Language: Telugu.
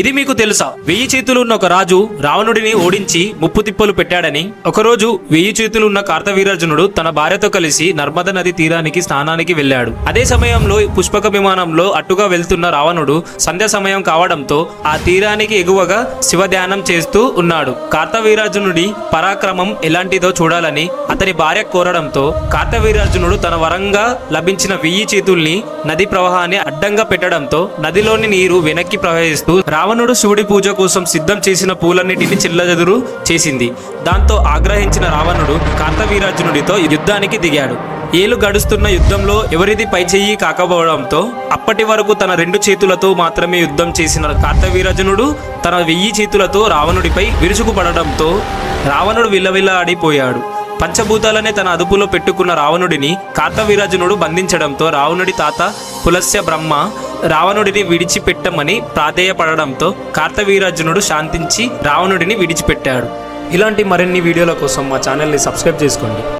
ఇది మీకు తెలుసా? వెయ్యి చేతులు ఉన్న ఒక రాజు రావణుడిని ఓడించి ముప్పు తిప్పలు పెట్టాడని ఒకరోజు వెయ్యి చేతులు ఉన్న కార్తవీరార్జునుడు తన భార్యతో కలిసి నర్మద నది తీరానికి స్నానానికి వెళ్ళాడు. అదే సమయంలో పుష్పక విమానంలో అట్టుగా వెళ్తున్న రావణుడు సంధ్య సమయం కావడంతో ఆ తీరానికి ఎగువగా శివ ధ్యానం చేస్తూ ఉన్నాడు. కార్తవీరార్జునుడి పరాక్రమం ఎలాంటిదో చూడాలని అతని భార్య కోరడంతో కార్తవీరార్జునుడు తన వరంగా లభించిన వెయ్యి చేతుల్ని నది ప్రవాహాన్ని అడ్డంగా పెట్టడంతో నదిలోని నీరు వెనక్కి ప్రవహిస్తూ రావణుడు శివుడి పూజ కోసం సిద్ధం చేసిన పూలన్నిటిని చిల్లజదురు చేసింది. దాంతో ఆగ్రహించిన రావణుడు కార్తవీరార్జునుడితో యుద్ధానికి దిగాడు. ఏలు గడుస్తున్న యుద్ధంలో ఎవరిది పైచెయ్యి కాకపోవడంతో అప్పటి వరకు తన రెండు చేతులతో మాత్రమే యుద్ధం చేసిన కార్తవీరజనుడు తన వెయ్యి చేతులతో రావణుడిపై విరుచుకుపడడంతో రావణుడు విలవిల్లాడిపోయాడు పంచభూతాలనే తన అదుపులో పెట్టుకున్న రావణుడిని కార్తవీరాజునుడు బంధించడంతో రావణుడి తాత పులస్య బ్రహ్మ రావణుడిని విడిచిపెట్టమని ప్రాధేయపడడంతో కార్తవీరాజునుడు శాంతించి రావణుడిని విడిచిపెట్టాడు. ఇలాంటి మరిన్ని వీడియోల కోసం మా ఛానల్ని సబ్స్క్రైబ్ చేసుకోండి.